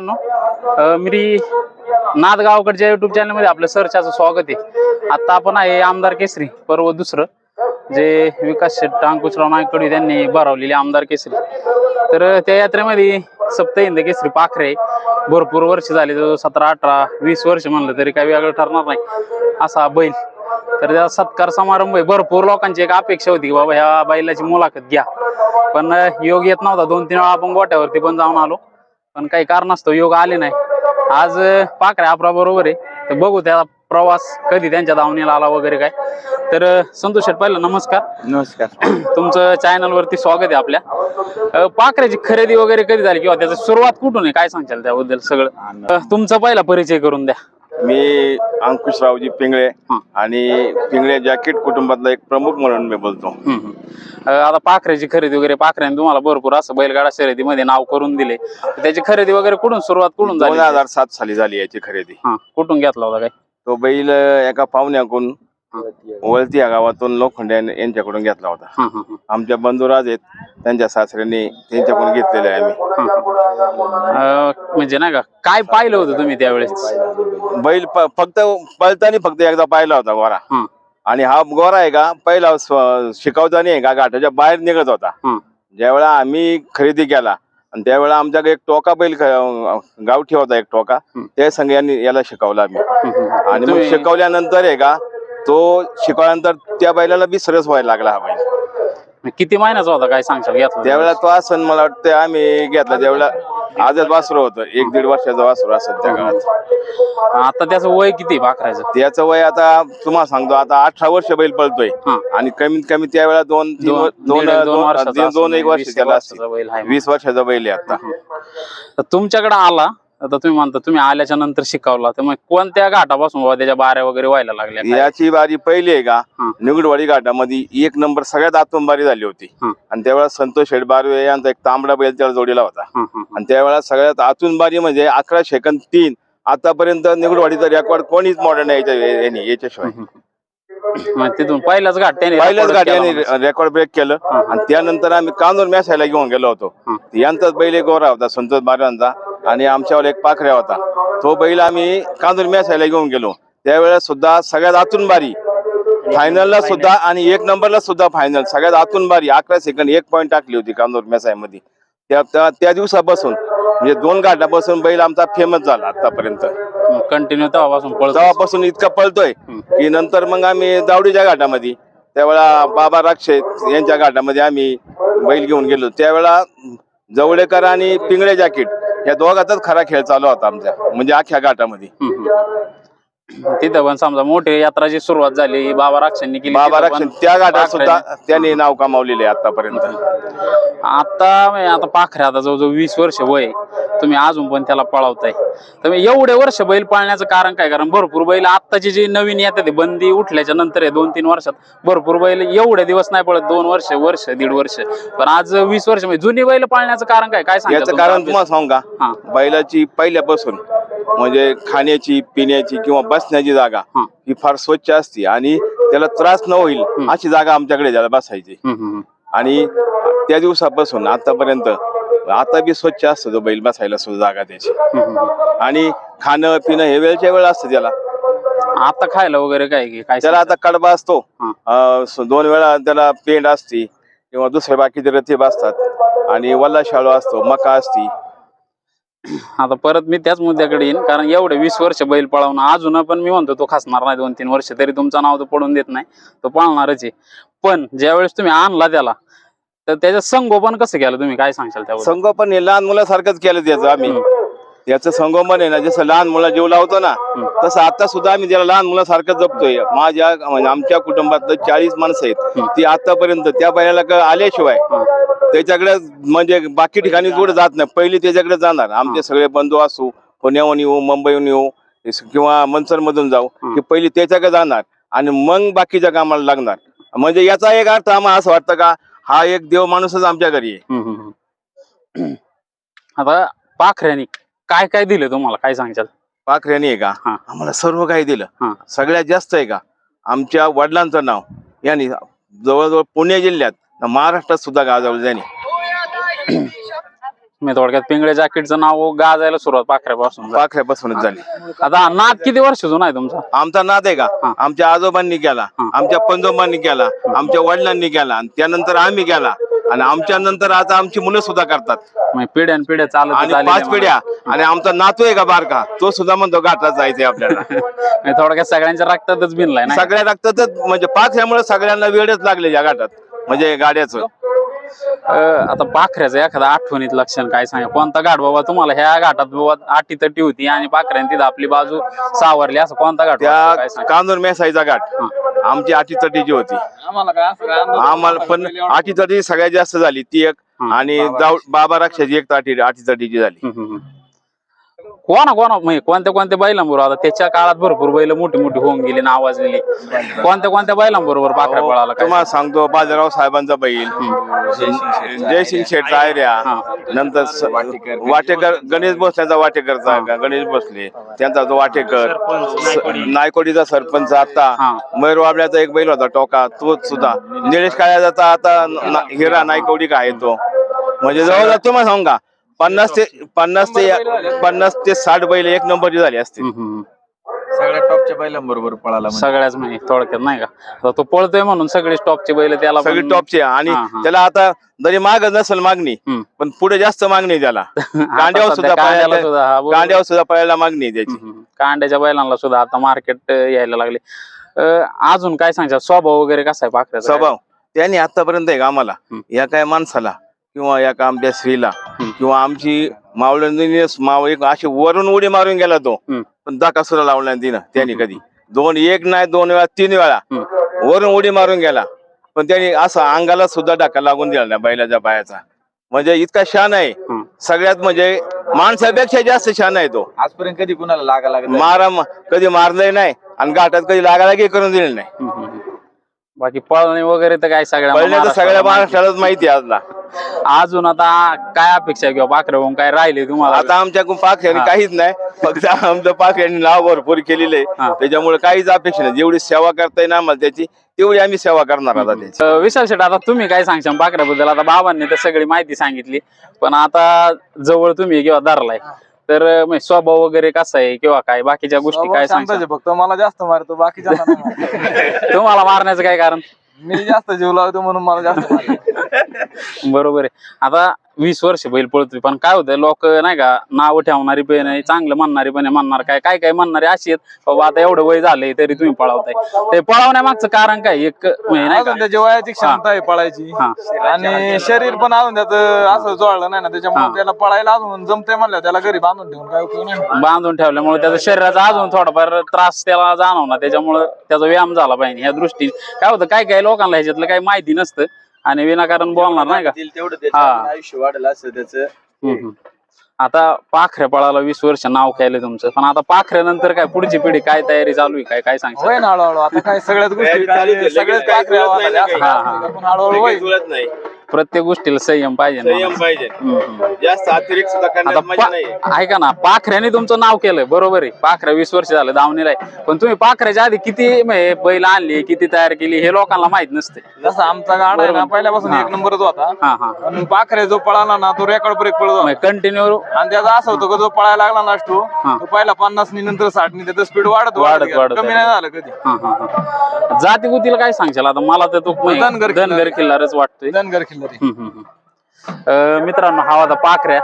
मित्रांनो मी नादगावकडच्या युट्यूब चॅनलमध्ये आपलं सरच्याचं स्वागत आहे. आता आपण आहे आमदार केसरी पर्व दुसरं जे विकास शेट्ट अंकुशराव नायकडे त्यांनी भरवलेले आमदार केसरी. तर त्या यात्रेमध्ये सप्तहिंद केसरी पाखरे भरपूर वर्ष झाले जो सतरा अठरा वीस वर्ष म्हणलं तरी काही वेगळं ठरणार नाही असा बैल. तर त्या सत्कार समारंभ आहे. भरपूर लोकांची एक अपेक्षा होती की बाबा ह्या बैलाची मुलाखत घ्या. पण योग येत नव्हता. दोन तीन वेळा आपण गोट्यावरती पण जाऊन आलो. पण काही कारणास्तव योग आले नाही. आज पाकऱ्या आपला बरोबर आहे. तर बघू त्याचा प्रवास कधी त्यांच्या दावणीला आला वगैरे काय. तर संतोष शेठ पहिला नमस्कार. नमस्कार. तुमचं चॅनल वरती स्वागत आहे आपल्या. पाखऱ्याची खरेदी वगैरे कधी झाली किंवा त्याची सुरुवात कुठून आहे? काय सांगशाल त्याबद्दल सगळं? तुमचा पहिला परिचय करून द्या. मी अंकुशरावजी पिंगळे. आणि पिंगळे जॅकेट कुटुंबातला एक प्रमुख म्हणून मी बोलतो. आता पाखऱ्याची खरेदी वगैरे पाखऱ्याने तुम्हाला भरपूर असं बैलगाडा शर्यतीमध्ये नाव करून दिले. त्याची खरेदी वगैरे कुठून सुरुवात कुठून दोन झाली हजार सात साली झाली याची खरेदी. कुठून घेतला होता काय? तो बैल एका पाहुण्याकडून वळती या गावातून लोखंडे यांच्याकडून घेतला होता. आमच्या बंधुराज आहेत त्यांच्या सासऱ्यांनी त्यांच्याकडून घेतलेले आहे आम्ही. अं, म्हणजे नाही का काय पाहिलं होतं तुम्ही त्यावेळेस? बैल प- फक्त पळताना फक्त एकदा पाहिला होता गोरा. हा. आणि हा गोरा आहे का पहिला स्व- शिकवताना आहे का घाटाच्या बाहेर निघत होता. ज्यावेळा आम्ही खरेदी केला आणि त्यावेळेला आमच्याकडे एक टोका बैल ख- गावठी होता एक टोका. हम्म. त्या संघ यांनी याला शिकवला आम्ही. आणि मग तुम्ही- शिकवल्यानंतर आहे का तो शिकवल्यानंतर त्या बैलाला बी सरस व्हायला लागला हा बैल. किती महिन्याचा होता? काय सांगशाल? त्यावेळेला तो असं मला वाटतं आम्ही घेतला. त्यावेळेला आजच वासरू होतं. एक दीड वर्षाचं वासरू असत त्या काळात आता त्याचं वय किती पाखरायचं त्याचं वय आता तुम्हाला सांगतो. आता अठरा वर्ष बैल पळतोय. हा. आणि कमीत कमी त्यावेळेला दोन तीन दोन दोन दीड- दोन दोन वर्षाचा दोन- दोन असेल, एक वर्ष वीस त्याला वर्षाचा बैल आहे. वीस वर्षाचा बैल आहे आता. तर तुमच्याकडे आला. आता तुम्ही म्हणता तुम्ही आल्याच्यानंतर शिकवला तर मग कोणत्या घाटापासून बाबा त्याच्या बाऱ्या वगैरे व्हायला लागल्या? याची बारी पहिली आहे का. निगडवाडी घाटामध्ये एक नंबर सगळ्यात आतून बारी झाली होती. आणि त्यावेळेला संतोष शेठ बारवे यांचा एक तांबडा बैल त्याला जोडीला होता. आणि त्यावेळेला सगळ्यात आतून बारी म्हणजे अकरा सेकंद तीन आतापर्यंत निगडवाडीचा रेकॉर्ड कोणीच मॉडर्न याच्या याने याच्याशिवाय तिथून पहिलाच घाट त्याने पहिल्याच गाड्याने म्हणायचं. रेकॉर्ड ब्रेक केलं. आणि त्यानंतर आम्ही कांदूर मॅसायला घेऊन गेलो होतो. यांचाच बैल एक गोरा होता संतोष बारांचा आणि आमच्यावर एक पाखऱ्या होता. तो बैल आम्ही कांदूर मॅसायला घेऊन गेलो. त्यावेळेस सुद्धा सगळ्यात आतून बारी. फायनलला सुद्धा आणि एक नंबरला सुद्धा फायनल सगळ्यात आतून बारी. अकरा सेकंद एक पॉईंट टाकली होती कांदूर मॅसायमध्ये त्या त्या- त्या दिवसापासून म्हणजे दोन घाटापासून बैल आमचा फेमस झाला आतापर्यंत. कंटिन्यू तेव्हापासून तेव्हापासून इतका पळतोय की नंतर मग आम्ही दावडीच्या घाटामध्ये त्यावेळा बाबा राक्षे यांच्या घाटामध्ये आम्ही बैल घेऊन गेलो. त्यावेळा जवळेकर आणि पिंगळे जॅकेट या दोघातच खरा खेळ चालू होता आमच्या म्हणजे अख्ख्या हम्म. तिथं पण समजा मोठी यात्राची सुरुवात झाली ही बाबा राक्षांनी केली बाबा तिथं पण राक्षे त्या पाखऱ्याने- सुद्धा त्यांनी नाव कमावलेले आहे आतापर्यंत आता म्हणजे आता पाखऱ्या आता जवळजवळ वीस वर्ष वय आहे. तुम्ही अजून पण त्याला पळवताय. तर मग एवढे वर्ष बैल पाळण्याचं कारण काय? कारण भरपूर बैल आत्ताची जी नवीन येतात ते बंदी उठल्याच्या नंतर आहे दोन तीन वर्षात. भरपूर बैल एवढे दिवस नाही पळत दोन वर्ष वर्ष दीड वर्ष. पण आज वीस वर्ष म्हणजे जुनी बैल पाळण्याचं कारण काय? काय सांगाल याचं तुमचा कारण? तुम्हाला सांगू का? बैलाची पहिल्यापासून म्हणजे खाण्याची पिण्याची किंवा बसण्याची जागा हा. ही फार स्वच्छ असते आणि त्याला त्रास न होईल अशी जागा आमच्याकडे ज्याला बसायची. आणि त्या दिवसापासून आतापर्यंत आता बी स्वच्छ असतो तो बैल बसायला सुद्धा जागा त्याची. आणि खाणं पिणं हे वेळच्या वेळ असतं त्याला. आता खायला वगैरे काय की काय त्याला आता कडबा असतो. अं, स- दोन वेळा त्याला पेंड असते किंवा दुसरे बाकीचे रतीब असतात. आणि वल्ला शाळू असतो मका असती. आता परत मी त्याच मुद्द्याकडे येईन कारण एवढे वीस वर्ष बैल पळवणं अजून पण मी म्हणतो तो खसणार नाही दोन तीन वर्ष तरी तुमचं नाव तो पडून देत नाही तो पळणारच आहे. पण ज्यावेळेस तुम्ही आणला त्याला तर त्याचं संगोपन कसं केलं तुम्ही? काय सांगशाल त्यावर संगोपन हे लहान मुलासारखंच केलं त्याचं आम्ही. याचं संगोपन आहे ना जसं लहान मुला जीव लावतो ना तसं आता सुद्धा आम्ही त्याला लहान मुलासारखं जपतोय. माझ्या म्हणजे आमच्या कुटुंबातलं चाळीस माणसं आहेत. ती आतापर्यंत त्या बैलाला आल्याशिवाय त्याच्याकडे म्हणजे बाकी ठिकाणी कुठे जात नाही. पहिली त्याच्याकडे जाणार. आमचे सगळे बंधू असू पुण्याहून येऊ मुंबईहून येऊ किंवा मनसर मधून जाऊ की पहिली त्याच्याकडे जाणार आणि मग बाकीच्या कामाला लागणार. म्हणजे याचा एक अर्थ आम्हाला असं वाटतं का हा एक देव माणूसच आमच्या घरी आहे. हम्म. आता पाखऱ्यानी काय काय दिलं तुम्हाला? काय सांगशाल पाखऱ्याने आहे का? हा. आम्हाला सर्व काही दिलं. हा. सगळ्यात जास्त आहे का? आमच्या वडिलांचं नाव. यांनी जवळजवळ पुणे जिल्ह्यात महाराष्ट्रात सुद्धा गाजवलं त्यांनी. मी थोडक्यात पिंगळे जॅकेटचं नाव गाजायला सुरुवात पाखऱ्यापासून झाली. पाखऱ्यापासूनच झाली. आता नाद किती वर्ष जुना आहे तुमचा? आमचा नाद आहे हा. का आमच्या आजोबांनी केला हा. आमच्या पंजोबांनी केला आमच्या वडिलांनी केला आणि त्यानंतर आम्ही केला. आणि आमच्या नंतर आता आमची मुलं सुद्धा करतात. म्हणजे पिढ्यान पिढ्या चालत आणि पाच पिढ्या. आणि आमचा नातू आहे का बारका? तो सुद्धा म्हणतो घाटात जायचंय आपल्याला. म्हणजे थोडक्यात सगळ्यांच्या रक्तातच बिनलाय ना सगळ्या रक्तातच म्हणजे पाखऱ्यामुळे सगळ्यांना वेळच लागले या घाटात म्हणजे गाड्याचं. अं, आता पाखऱ्याचं एखादा आठवणीत लक्षण काय सांगा? कोणता घाट बाबा? तुम्हाला ह्या घाटात बाबा आठी तटी होती आणि पाखऱ्याने तिथं आपली बाजू सावरली. असं कोणता घाट काय त्या सांगा? कांदूर मेसाईचा घाट. आमची आठी तटीची होती. आम्हाला पण आठी तटी सगळ्यात जास्त झाली. ती एक. आणि जाऊ- बाबा राक्षाची एक ताटी आठी तटीची झाली. हम्म, हम्म, हम्म. कोणा कोणा म्हणजे कोणत्या कोणत्या बैलांबरोबर आता त्याच्या काळात भरपूर बैल मोठी मोठी होऊन गेली नावाजलेली कोणत्या कोणत्या बैलांबरोबर पाखऱ्या पळाला काय? तुम्हाला सांगतो बाजाराव साहेबांचा बैल. जयसिंग शेठचा आयऱ्या हा. नंतर स- वाटेकर. गणेश भोसल्याचा वाटेकरचा गणेश भोसले. त्यांचा तो वाटेकर. स- नायकोडीचा सरपंच आता. हा. मयूर वाबड्याचा एक बैल होता टोका. तोच सुद्धा. निलेश काळ्याचा आता ना- हिरा नायकोडी का आहे तो? म्हणजे जवळजवळ तुम्हाला सांगू का? पन्नास ते पन्नास ते पन्नास ते साठ बैल एक नंबरची झाली हम्म. सगळ्या टॉपच्या बैलांबरोबर पळाला म्हणजे. सगळ्याच म्हणजे थोडक्यात नाही का तो पळतोय म्हणून सगळी टॉपची बैल त्याला पण- सगळी टॉपचे आणि हा, हा. त्याला आता जरी माग नसेल मागणी हम्म. पण पुढे जास्त मागणी आहे त्याला आता कांड्यावर सध्या सुद्धा कांड्याला पळायला- सुद्धा हा, बरोबर. कांड्यावर सुद्धा पळायला मागणी आहे त्याची हम्म. कांड्याच्या बैलांना सुद्धा आता मार्केट यायला लागले अं, अजून काय सांगता स्वभाव वगैरे कसा आहे पाखऱ्याचा स्वभाव त्यांनी आतापर्यंत आहे का आम्हाला हम्म. या काय माणसाला किंवा या का आमच्या स्त्रीला. किंवा आमची मावळणी माव एक अशी वरून उडी मारून गेला तो. पण दाका सुद्धा लावला तिनं त्यांनी कधी दोन एक नाही दोन वेळा तीन वेळा. वरून उडी मारून गेला पण त्यांनी असा अंगाला सुद्धा डाका लागून दिला नाही बैलाच्या पायाचा म्हणजे इतका शान आहे. सगळ्यात म्हणजे माणसापेक्षा जास्त शान आहे तो आजपर्यंत कधी कुणाला लागा लागत. मारा कधी मारलंय नाही आणि घाटात कधी लागालागी करून दिले नाही. बाकी पळणे वगैरे तर काय सगळ्या पहिले तर सगळ्या महाराष्ट्रालाच माहिती आहे आजला अजून आता काय अपेक्षा आहे किंवा पाखरे होऊन काय राहिले तुम्हाला? आता आमच्याकडून पाखऱ्यांनी. काहीच नाही फक्त आमचं पाखऱ्यांनी नाव भरपूर केलेलं. आहे. त्याच्यामुळे काहीच अपेक्षा नाही. जेवढी सेवा करता येईल आम्हाला त्याची तेवढी आम्ही सेवा करणार आता त्याची. अं, विशाल शेठ आता तुम्ही काय सांगशाल पाखऱ्याबद्दल? आता बाबांनी तर सगळी माहिती सांगितली पण आता जवळ तुम्ही किंवा धरलाय. तर अं, म्हणजे स्वभाव वगैरे कसा आहे किंवा काय? बाकीच्या गोष्टी काय सांगशाल? फक्त मला जास्त मारतो बाकीच्या तुम्हाला मारण्याचं काय कारण? मी जास्त जीव लावतो म्हणून मला जास्त मारतो. बरोबर आहे. आता वीस वर्ष बैल पळतोय पण काय होतं लोक नाही का नाव ठेवणारी पण आहे चांगलं म्हणणारी पण आहे म्हणणार काय काय काय म्हणणारे अशी आहेत. बाबा आता एवढं वय झालंय तरी तुम्ही पळवताय. ते पळवण्यामागचं कारण काय एक म्हणजे नाही का? अजून त्याची वयाची क्षमता आहे पळायची. हा. आणि शरीर पण अजून त्याचं असं जोडलं नाही ना. त्याच्यामुळे त्याला पळायला अजून जमते म्हणलं त्याला घरी बांधून ठेवून काय उपयोग नाही बांधून ठेवल्यामुळे त्याचा शरीराचा अजून थोडाफार त्रास त्याला जाणवणार त्याच्यामुळे त्याचा व्यायाम झाला पाहिजे ह्या दृष्टीने. काय होतं काय काय लोकांना ह्याच्यातलं काही माहिती नसतं आणि विनाकारण बोलणार नाही का तेवढं हा. आयुष्य वाढलं असं त्याचं हम्म, हम्म. आता पाखऱ्या पळाला वीस वर्ष नाव केलं तुमचं पण आता पाखऱ्यानंतर काय पुढची पिढी काय तयारी चालू आहे काय काय सांगता होय ना हळूहळू आता काय सगळ्याच गोष्टी तयारी चालू आहे. लगेच नाही हळूहळू होईल. जुळत नाही प्रत्येक गोष्टीला संयम पाहिजे ना. संयम पाहिजे हम्म. जास्त अतिरिक्त सुद्धा आता करण्यात मजा नाही पा- ऐका ना पाखऱ्याने तुमचं नाव केलंय बरोबर आहे पाखऱ्या वीस वर्ष झालं दावणीला आहे पण तुम्ही पाखऱ्याच्या आधी किती म्हणजे बैल आणली किती तयार केली हे लोकांना माहीत नसते जसं आमचा गाडा आहे ना. पहिल्यापासून. एक नंबरच होता हा हा पाखरे जो पळाला ना तो रेकॉर्ड ब्रेक पळत कंटिन्यू आणि त्याचा असं होतं का जो पळायला लागला ना तो हा. तो पहिला पन्नास नि नंतर साठ नि त्याचं स्पीड वाढत वाढत- वाढत गेलं. वाढत कमी. नाही झालं कधी हा हा हा जाती गुतीला काय सांगशाल आता मला तर तो धनगर. धनगर किल्लारच वाटतोय धनगर खिल्लारी अं, मित्रांनो हा होता पाखऱ्या.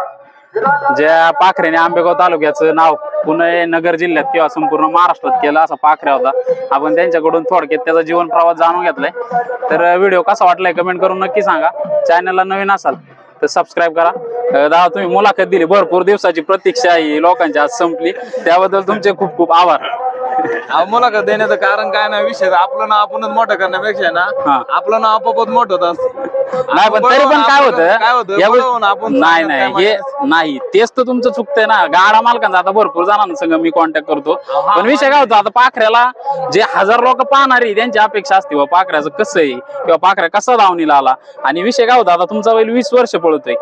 ज्या पाखऱ्याने आंबेगाव तालुक्याचं नाव पुणे नगर जिल्ह्यात किंवा संपूर्ण महाराष्ट्रात केलं असा पाखऱ्या होता. आपण त्यांच्याकडून थोडक्यात त्याचा जीवन प्रवास जाणून घेतलाय. तर व्हिडिओ कसा वाटलाय कमेंट करून नक्की सांगा. चॅनलला नवीन असाल तर सबस्क्राईब करा. अं, दादा तुम्ही मुलाखत दिली. भरपूर दिवसाची प्रतीक्षा ही लोकांची आज संपली. त्याबद्दल तुमचे खूप खूप आभार. अहो, मुलाखत देण्याचं कारण काय नाही विषय आपलं नाव आपणच मोठं करण्यापेक्षा ना हा. आपलं नाव आपोआप मोठं होत. असतं नाही पण तरी पण काय काय होतं? होतं या बळवून गोष्टी- आपण नाही काय हे नाही तेच तर तुमचं चुकतंय ना. गाडा मालकांचा आता भरपूर जणांना संग मी कॉन्टॅक्ट करतो. पण विषय काय होतो आता पाखऱ्याला जे हजार लोक पाहणार आहे त्यांची अपेक्षा असते बा पाखऱ्याचं कसं आहे? किंवा पाखऱ्या कसा धावणीला आला? आणि विषय काय होता आता तुमचा बैल वीस वर्ष पळतोय.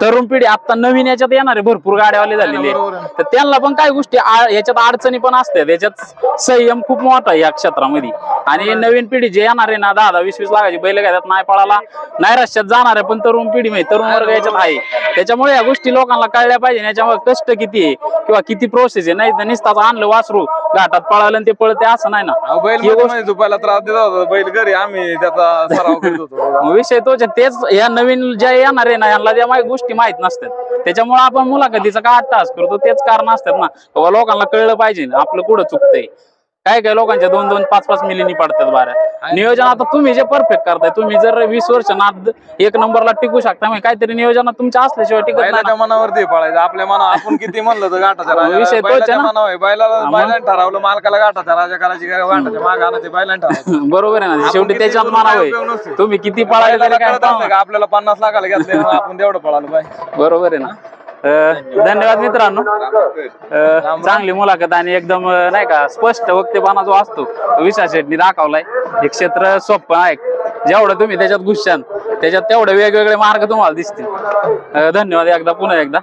तरुण पिढी आता नवीन याच्यात येणार आहे भरपूर गाड्यावाले झालेले बरोबर आहे. तर त्यांना पण काय गोष्टी आ- याच्यात अडचणी पण असतात. याच्यात संयम खूप मोठा आहे या क्षेत्रामध्ये. आणि नवीन पिढी जे येणार आहे ना दहा दहा वीस वीस लाखाची बैल घेतात नाही पळाला नाही रस्त्यात जाणार आहे पण तरुण पिढी म्हणजे तरुण वर्ग याच्यात आहे. त्याच्यामुळे या गोष्टी लोकांना कळल्या पाहिजे याच्यामुळे कष्ट किती आहे किंवा किती प्रोसेस आहे. नाही तर निसताच आणलं वासरू घाटात पळालं आणि ते पळते असं नाही ना. बैल झोपायला त्रास देत होता. बैल घरी आम्ही त्याचा सराव करत होतो. मग विषय तोच. तेच या नवीन ज्या येणार आहे ना यांना त्या माहिती गोष्टी माहीत नसतात. त्याच्यामुळे आपण मुलाखतीचा का आठ तास करतो तेच कारण असतात ना. बाबा लोकांना कळलं पाहिजे आपलं कुठं चुकतंय. काय काय लोकांच्या दोन दोन पाच पाच मिलीनी पडतात बाऱ्या नियोजन आता तुम्ही जे परफेक्ट करताय तुम्ही जर वीस वर्ष नाद एक नंबरला टिकू शकता मग काहीतरी नियोजनात तुमच्या असल्याशिवाय टिकत नाही. बैलाच्या मनावरती पळायचं आपल्या मना आपण किती म्हणलं तर गाठाच्या विषय तोच आहे बैलाच्या ना. मनावर आहे. बैलाला? बैलाने ठरवलं मालकाला गाठाचा राजा करायची काय गाठाच्या माग आणायचे बैलाने ठरवलं बरोबर आहे ना आपण शेवटी किती त्याच्यात बोलून मानावं उपयोग आहे. नसतो. तुम्ही किती पळाले बैलाला तरी काय कळत असतं का आपल्याला पन्नास लाखाला घेतले आपण तेवढं पळालो बाय बरोबर आहे ना अं, धन्यवाद मित्रांनो. अं, चांगली मुलाखत आणि एकदम अं, नाही का स्पष्ट वक्तेपणा जो असतो तो विशा शेटनी दाखवलाय. हे क्षेत्र सोपं आहे. जेवढं तुम्ही त्याच्यात घुसशान त्याच्यात तेवढे वेगवेगळे मार्ग तुम्हाला दिसतील. अं, धन्यवाद एकदा पुन्हा एकदा.